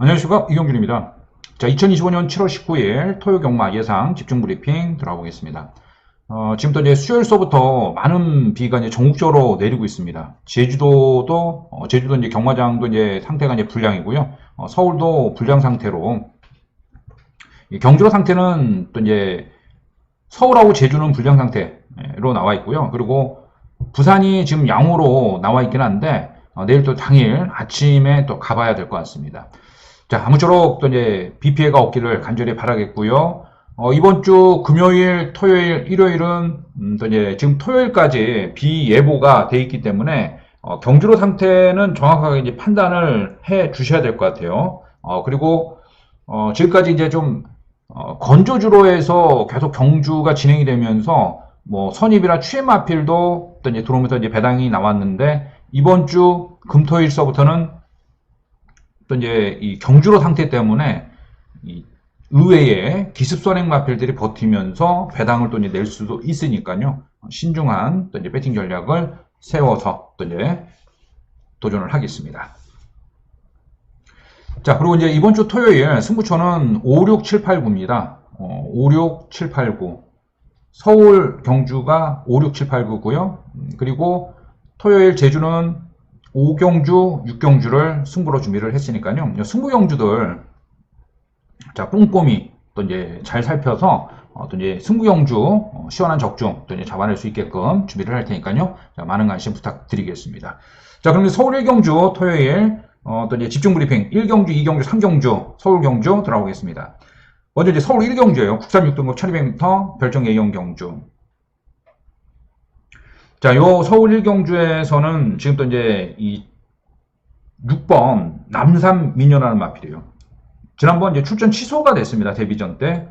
안녕하십니까 이경준입니다. 자 2025년 7월 19일 토요 경마 예상 집중 브리핑 들어가보겠습니다. 어, 지금부터 이제 수요일서부터 많은 비가 이제 전국적으로 내리고 있습니다. 제주도도 어, 제주도 이제 경마장도 이제 상태가 이제 불량이고요. 어, 서울도 불량 상태로 이 경주로 상태는 또 이제 서울하고 제주는 불량 상태로 나와 있고요. 그리고 부산이 지금 양호로 나와 있긴 한데 어, 내일 또 당일 아침에 또 가봐야 될 것 같습니다. 자, 아무쪼록 또 이제 비 피해가 없기를 간절히 바라겠고요. 어, 이번 주 금요일, 토요일, 일요일은 음, 또 이제 지금 토요일까지 비 예보가 돼 있기 때문에 어, 경주로 상태는 정확하게 이제 판단을 해 주셔야 될 것 같아요. 어, 그리고 어, 지금까지 이제 좀 어, 건조주로에서 계속 경주가 진행이 되면서 뭐 선입이나 취해마필도 또 이제 들어오면서 이제 배당이 나왔는데 이번 주 금토일서부터는 또 이제 이 경주로 상태 때문에 이 의외의 기습 선행 마필들이 버티면서 배당을 또 이제 낼 수도 있으니까요. 신중한 또 이제 배팅 전략을 세워서 또 이제 도전을 하겠습니다. 자, 그리고 이제 이번 주 토요일 승부처는 5, 6, 7, 8, 9입니다. 어, 5, 6, 7, 8, 9. 서울, 경주가 5, 6, 7, 8, 9고요. 그리고 토요일 제주는 5경주, 6경주를 승부로 준비를 했으니까요. 승부 경주들 자 꼼꼼히 또 이제 잘 살펴서 어, 또 이제 승부 경주 어, 시원한 적중 또 이제 잡아낼 수 있게끔 준비를 할 테니까요. 자, 많은 관심 부탁드리겠습니다. 자, 그럼 서울 1경주 토요일 어, 또 이제 집중 브리핑 1경주, 2경주, 3경주 서울 경주 들어가보겠습니다. 먼저 이제 서울 1경주예요. 국산 6등급 1200m 별정 A형 경주. 자, 요 서울 1경주에서는 지금 또 이제 이 6번 남산 미녀라는 마필이에요. 지난번 이제 출전 취소가 됐습니다. 데뷔전 때.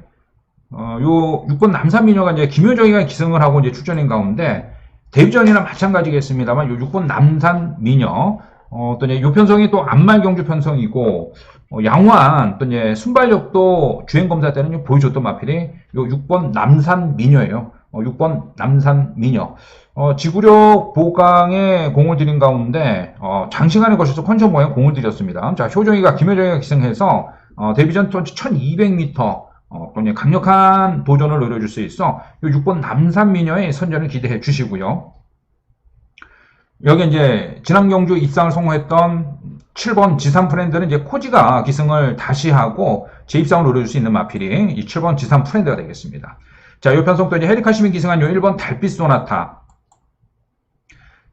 어, 요 6번 남산 미녀가 이제 김효정이가 기승을 하고 이제 출전인 가운데 데뷔전이나 마찬가지겠습니다만 요 6번 남산 미녀 어, 또 이제 요 편성이 또 안말 경주 편성이고 어, 양호한 또 이제 순발력도 주행 검사 때는 좀 보여줬던 마필이 요 6번 남산 미녀예요. 어, 6번 남산 미녀. 어, 지구력 보강에 공을 들인 가운데 어, 장시간에 걸쳐서 컨디션 보강에 공을 들였습니다. 자, 효정이가 김효정이가 기승해서 어, 데뷔전 1200m 어, 강력한 도전을 노려줄 수 있어 이 6번 남산 미녀의 선전을 기대해 주시고요. 여기 이제 지난 경주 입상을 성공했던 7번 지산 프렌드는 이제 코지가 기승을 다시 하고 재입상을 노려줄 수 있는 마필이 이 7번 지산 프렌드가 되겠습니다. 자, 요 편성도 이제 헤리카시민 기승한 요 1번 달빛 소나타.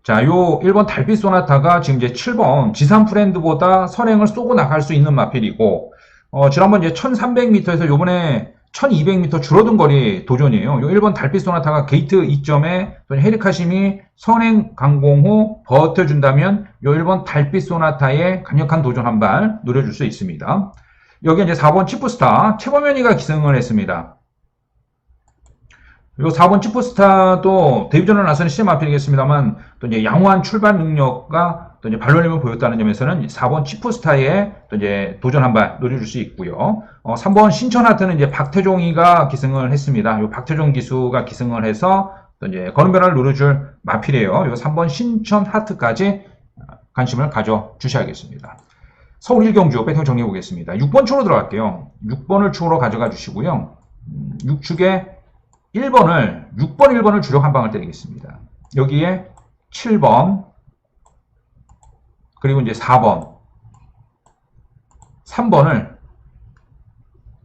자, 요 1번 달빛 소나타가 지금 이제 7번 지산 프렌드보다 선행을 쏘고 나갈 수 있는 마필이고, 어, 지난번 이제 1300m에서 요번에 1200m 줄어든 거리 도전이에요. 요 1번 달빛 소나타가 게이트 2점에 헤리카심이 선행 강공 후 버텨준다면 요 1번 달빛 소나타의 강력한 도전 한 발 노려줄 수 있습니다. 여기 이제 4번 치프스타 최범현이가 기승을 했습니다. 요 4번 치프스타도 데뷔전을 나서는 시점 앞이겠습니다만 또 이제 양호한 출발 능력과 또 이제 발로림을 보였다는 점에서는 4번 치프스타에 또 이제 도전 한발 노려줄 수 있고요. 어, 3번 신천하트는 이제 박태종이가 기승을 했습니다. 요 박태종 기수가 기승을 해서 또 이제 걸음변화를 노려줄 마필이에요. 요 3번 신천하트까지 관심을 가져 주셔야겠습니다. 서울 1경주 배팅 정리해 보겠습니다. 6번 축으로 들어갈게요. 6번을 축으로 가져가 주시고요. 음, 6축에 1번을 6번 1번을 주력 한 방을 때리겠습니다. 여기에 7번 그리고 이제 4번 3번을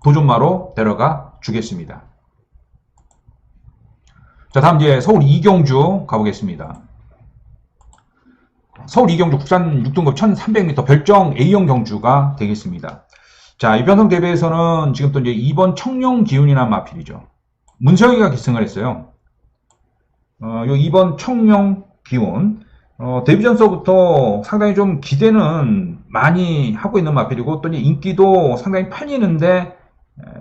도전마로 데려가 주겠습니다. 자 다음 이제 서울 이경주 가보겠습니다. 서울 이경주 국산 6등급 1300m 별정 A형 경주가 되겠습니다. 자, 이 변성 대회에서는 지금 또 이제 2번 청룡 기운이라는 마필이죠. 문세영이가 기승을 했어요. 어, 요 2번 청룡 기운. 어, 데뷔 전서부터 상당히 좀 기대는 많이 하고 있는 마필이고, 또 이제 인기도 상당히 팔리는데,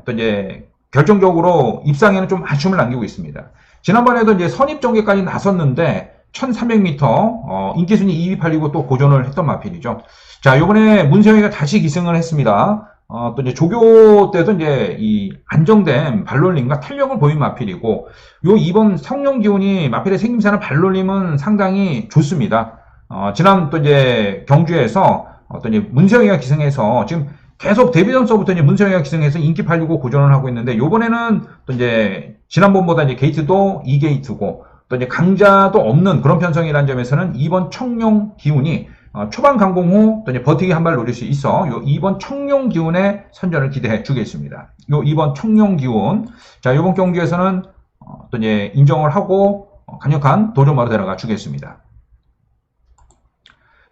또 이제 결정적으로 입상에는 좀 아쉬움을 남기고 있습니다. 지난번에도 이제 선입 전개까지 나섰는데, 1300m, 어, 인기순위 2위 팔리고 또 고전을 했던 마필이죠. 자, 요번에 문세영이가 다시 기승을 했습니다. 어, 또 이제 조교 때도 이제 이 안정된 발놀림과 탄력을 보인 마필이고, 요 이번 성령 기운이 마필의 생김새나 발놀림은 상당히 좋습니다. 어, 지난 또 이제 경주에서 어떤 이제 문세영이가 기승해서 지금 계속 데뷔 전서부터 이제 문세영이가 기승해서 인기 팔리고 고전을 하고 있는데 요번에는 또 이제 지난번보다 이제 게이트도 2게이트고 또 이제 강자도 없는 그런 편성이라는 점에서는 이번 청룡 기운이 어, 초반 강공 후또 이제 버티기 한 발 노릴 수 있어 요 이번 청룡 기운의 선전을 기대해 주겠습니다. 요 이번 청룡 기운 자 이번 경기에서는 어, 또 이제 인정을 하고 어, 강력한 도전마로 데려가 주겠습니다.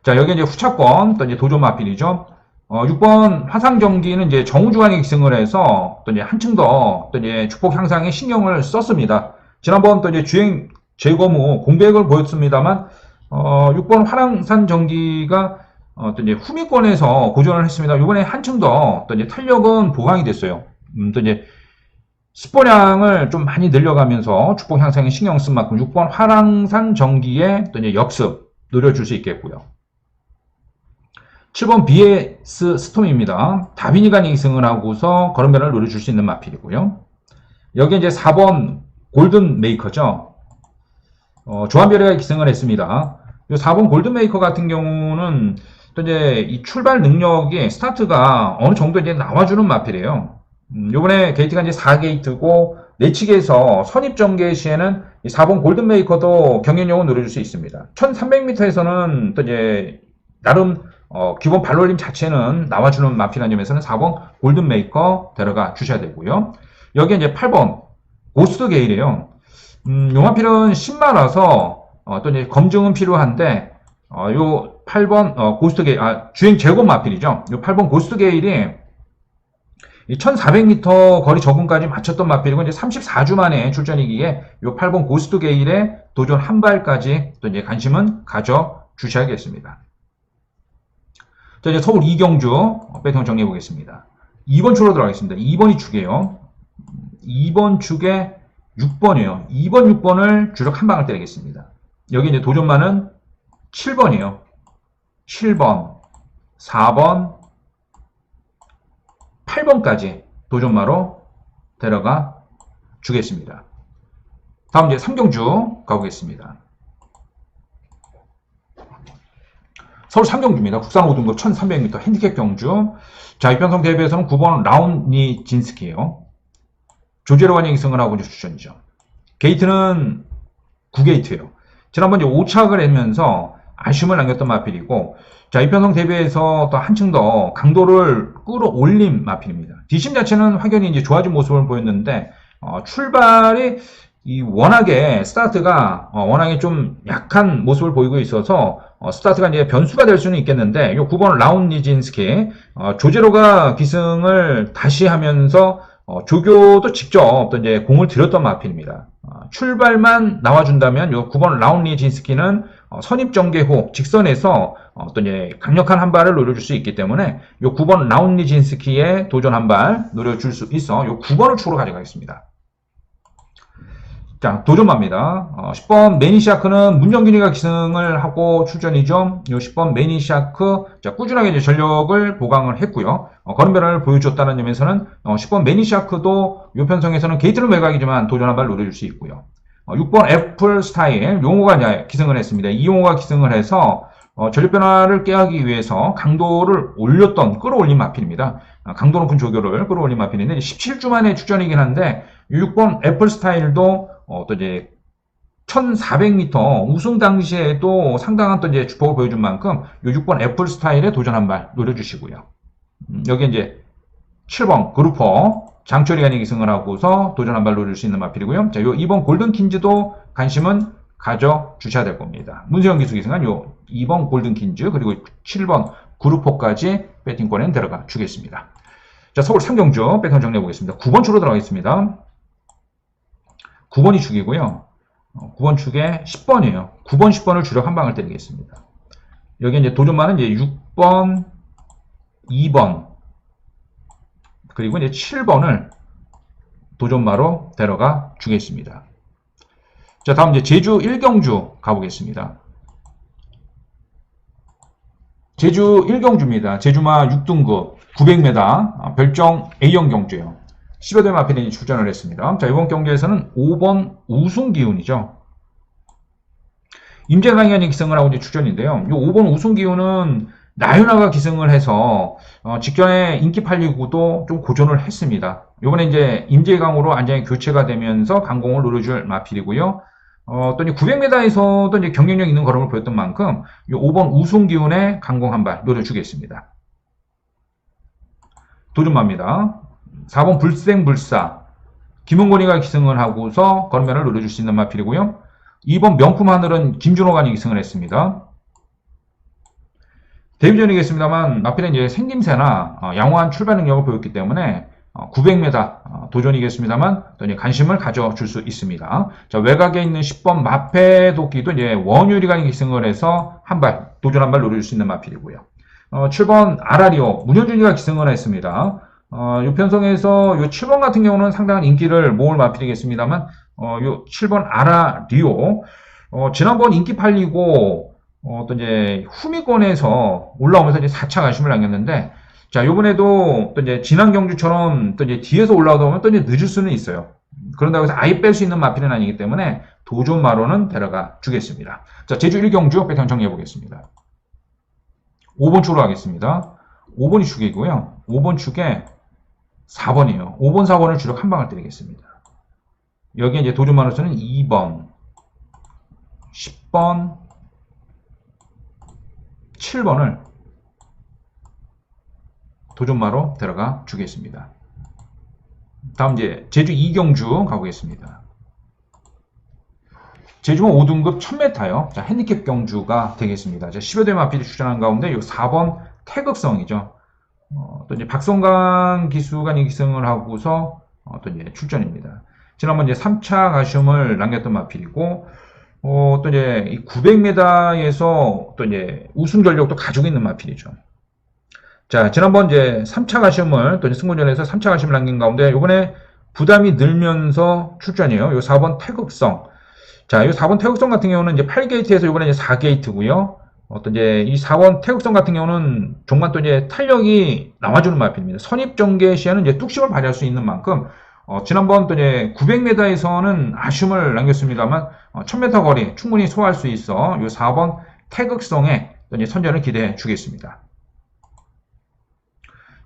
자 여기 이제 후차권 또 이제 도전 마필이죠. 어, 6번 화상정기는 이제 정우주간이 기승을 해서 또 이제 한층 더 또 이제 축복 향상에 신경을 썼습니다. 지난번 또 이제 주행 제거 후 공백을 보였습니다만 어, 6번 화랑산 전기가 어, 또 이제 후미권에서 고전을 했습니다. 이번에 한층 더또 이제 탄력은 보강이 됐어요. 음, 또 이제 10번량을 좀 많이 늘려가면서 축복 향상에 신경 쓴 만큼 6번 화랑산 전기에 또 이제 역습 노려줄 수 있겠고요. 7번 BS 스톰입니다. 다비니간이 기승을 하고서 걸음변을 노려줄 수 있는 마필이고요. 여기 이제 4번 골든 메이커죠. 어, 조한별이가 기승을 했습니다. 이 4번 골든 메이커 같은 경우는 또 이제 이 출발 능력이 스타트가 어느 정도 이제 나와주는 마필이에요. 음, 요번에 게이트가 이제 4게이트고 내치기에서 선입 전개 시에는 이 4번 골든 메이커도 경연력을 노려줄 수 있습니다. 1300m에서는 또 이제 나름 어, 기본 발롤림 자체는 나와주는 마필한 점에서는 4번 골든 메이커 데려가 주셔야 되고요. 여기 이제 8번 고스트 게일이에요. 음, 요 마필은 10마라서 어, 또 이제 검증은 필요한데 어, 요 8번 어, 고스트 게일 아 주행 제곱 마필이죠. 요 8번 고스트 게일이 이 1400m 거리 적응까지 맞췄던 마필이고 이제 34주 만에 출전이기에 요 8번 고스트 게일에 도전 한 발까지 또 이제 관심은 가져 주셔야겠습니다. 자, 이제 서울 이경주 배경 정리해 보겠습니다. 2번 축으로 들어가겠습니다. 2번이 축이에요. 2번 축에 6번이에요. 2번, 6번을 주력 한 방을 때리겠습니다. 여기 이제 도전만은 7번이에요. 7번, 4번, 8번까지 도전마로 데려가 주겠습니다. 다음 이제 삼경주 가보겠습니다. 서울 삼경주입니다. 국산 5등급 1300m 핸디캡 경주. 자, 이편성 대회에서는 9번 라운니 진스키예요. 조제로완이 기승을 하고 이제 추천이죠. 게이트는 9게이트예요. 지난번 이제 5착을 하면서 아쉬움을 남겼던 마필이고, 자, 이편성 대회에서 또 한층 더 강도를 끌어올린 마필입니다. 뒷심 자체는 확연히 이제 좋아진 모습을 보였는데, 어, 출발이 이 워낙에 스타트가 어, 워낙에 좀 약한 모습을 보이고 있어서 어, 스타트가 이제 변수가 될 수는 있겠는데 이 9번 라운 니진스키 어, 조제로가 기승을 다시 하면서 어, 조교도 직접 또 이제 공을 들였던 마필입니다. 어, 출발만 나와준다면 이 9번 라운 니진스키는 어, 선입 전개 후 직선에서 어, 또 이제 강력한 한 발을 노려줄 수 있기 때문에 이 9번 라운 니진스키의 도전 한 발 노려줄 수 있어 이 9번을 추로 가져가겠습니다. 자, 도전마입니다. 어, 10번 매니샤크는 문정균이가 기승을 하고 출전이죠. 이 10번 매니샤크, 자, 꾸준하게 이제 전력을 보강을 했고요. 어, 걸음변을 보여줬다는 점에서는 어, 10번 매니샤크도 이 편성에서는 게이트는 외곽이지만 도전 한 발 노려줄 수 있고요. 어, 6번 애플 스타일, 용호가 기승을 했습니다. 이용호가 기승을 해서 어, 전력 변화를 깨하기 위해서 강도를 올렸던, 끌어올린 마필입니다. 아, 강도 높은 조교를 끌어올린 마필인데 17주 만에 출전이긴 한데 6번 애플 스타일도 어, 또 이제 1400m 우승 당시에도 상당한 또 이제 주폭을 보여준 만큼 이 6번 애플 스타일에 도전 한 발 노려주시고요. 음, 여기 이제 7번 그루퍼 장철이가 기승을 하고서 도전 한 발 노릴 수 있는 마필이고요. 자, 요 2번 골든 킨즈도 관심은 가져 주셔야 될 겁니다. 문세영 기수 기승한 요 2번 골든 킨즈 그리고 7번 그루퍼까지 배팅권에 들어가 주겠습니다. 자, 서울 삼경주 배팅 정리해 보겠습니다. 9번 추로 들어가겠습니다. 9번이 축이고요. 9번 축에 10번이에요. 9번, 10번을 주력 한 방을 때리겠습니다. 여기 이제 도전만은 이제 6번, 2번, 그리고 이제 7번을 도전마로 데려가 주겠습니다. 자, 다음 이제 제주 1경주 가보겠습니다. 제주 1경주입니다. 제주마 6등급 900m 별정 A형 경주예요. 10여 대 마필이 출전을 했습니다. 자, 이번 경기에서는 5번 우승 기운이죠. 임재강현이 기승을 하고 이제 출전인데요. 이 5번 우승 기운은 나윤아가 기승을 해서 어, 직전에 인기 팔리고도 좀 고전을 했습니다. 요번에 이제 임재강으로 안장이 교체가 되면서 강공을 노려줄 마필이고요. 어, 또 이제 900m에서도 이제 경쟁력 있는 걸음을 보였던 만큼 이 5번 우승 기운의 강공 한 발 노려주겠습니다. 도전마입니다. 4번 불생불사 김은권이가 기승을 하고서 걸음면을 노려줄 수 있는 마필이고요. 2번 명품 하늘은 김준호가 기승을 했습니다. 데뷔전이겠습니다만 마필은 이제 생김새나 어, 양호한 출발 능력을 보였기 때문에 900m 어, 도전이겠습니다만 또 관심을 가져줄 수 있습니다. 자, 외곽에 있는 10번 마페 도끼도 이제 원유리가 기승을 해서 한 발, 도전 한 발 노려줄 수 있는 마필이고요. 어, 7번 아라리오, 문현준이가 기승을 했습니다. 어, 요 편성에서 요 7번 같은 경우는 상당한 인기를 모을 마필이겠습니다만, 어, 요 7번 아라 리오, 어, 지난번 인기 팔리고, 어, 또 이제 후미권에서 올라오면서 이제 4차 관심을 남겼는데, 자, 요번에도 또 이제 지난 경주처럼 또 이제 뒤에서 올라오다 보면 또 이제 늦을 수는 있어요. 그런다고 해서 아예 뺄 수 있는 마필은 아니기 때문에 도전마로는 데려가 주겠습니다. 자, 제주 1경주 패턴 정리해 보겠습니다. 5번 축으로 하겠습니다. 5번이 축이고요. 5번 축에 4번이에요. 5번, 4번을 주력 한 방을 때리겠습니다. 여기에 이제 도전마로서는 2번, 10번, 7번을 도전마로 들어가 주겠습니다. 다음 이제 제주 이경주 가보겠습니다. 제주는 5등급 1000m요. 자, 핸디캡 경주가 되겠습니다. 자, 10여 대 마필이 출전한 가운데 요 4번 태극성이죠. 어, 또 이제 박성강 기수가 기승을 하고서 어, 또 이제 출전입니다. 지난번 이제 3차 가시움을 남겼던 마필이고 어, 또 이제 900m에서 또 이제 우승 전력도 가지고 있는 마필이죠. 자, 지난번 이제 3차 가시움을 또 이제 승부전에서 3차 가시움을 남긴 가운데 요번에 부담이 늘면서 출전이에요. 요 4번 태극성. 자, 이 4번 태극성 같은 경우는 이제 8게이트에서 요번에 이제 4게이트고요. 어떤 이제 이 4번 태극성 같은 경우는 종만 또 이제 탄력이 나와주는 마필입니다. 선입 전개 시에는 이제 뚝심을 발휘할 수 있는 만큼 어, 지난번 또 이제 900m에서는 아쉬움을 남겼습니다만 어, 1000m 거리 충분히 소화할 수 있어 이 4번 태극성에 또 이제 선전을 기대해 주겠습니다.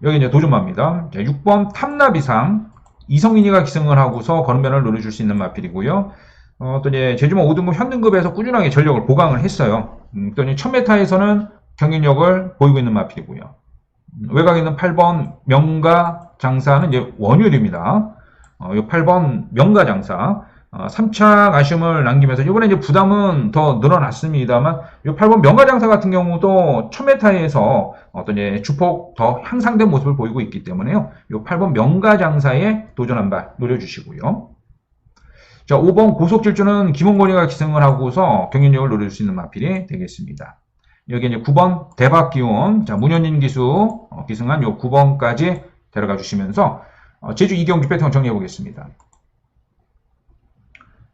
여기 이제 도전마입니다. 자, 6번 탐나 비상 이성민이가 기승을 하고서 걸음변을 노려줄 수 있는 마필이고요. 어, 또 이제 제주마 5등급 현등급에서 꾸준하게 전력을 보강을 했어요. 음, 또 이제 1000m에서는 경쟁력을 보이고 있는 마필이고요. 음, 외곽에 있는 8번 명가 장사는 이제 원율입니다. 어, 이 8번 명가 장사. 어, 3차 아쉬움을 남기면서 이번에 이제 부담은 더 늘어났습니다만 이 8번 명가 장사 같은 경우도 1000m에서 어떤 이제 주폭 더 향상된 모습을 보이고 있기 때문에요. 이 8번 명가 장사에 도전 한 발 노려주시고요. 자, 5번 고속질주는 김원권이가 기승을 하고서 경연력을 노릴 수 있는 마필이 되겠습니다. 여기 이제 9번 대박기온, 자, 문현진 기수 어, 기승한 요 9번까지 데려가 주시면서 어, 제주 이경주 패턴 정리해 보겠습니다.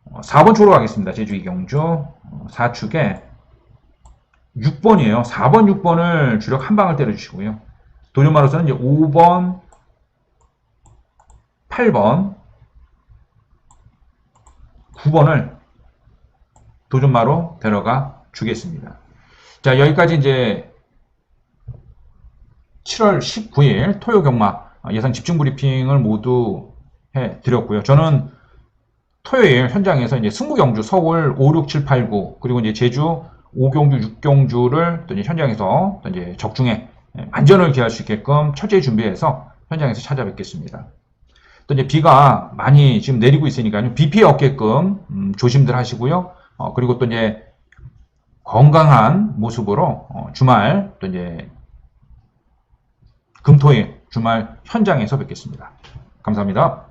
어, 4번 초로 가겠습니다. 제주 이경주 어, 4축에 6번이에요. 4번, 6번을 주력 한 방을 때려주시고요. 도전마로서는 이제 5번, 8번, 9번을 도전마로 데려가 주겠습니다. 자, 여기까지 이제 7월 19일 토요 경마 예상 집중 브리핑을 모두 해 드렸고요. 저는 토요일 현장에서 이제 승부 경주 서울 5, 6, 7, 8, 9 그리고 이제 제주 5경주, 6경주를 또 이제 현장에서 또 이제 적중에 안전을 기할 수 있게끔 철저히 준비해서 현장에서 찾아뵙겠습니다. 또 이제 비가 많이 지금 내리고 있으니까요. 비 피해 없게끔 음, 조심들 하시고요. 어, 그리고 또 이제 건강한 모습으로 어, 주말 또 이제 금토일 주말 현장에서 뵙겠습니다. 감사합니다.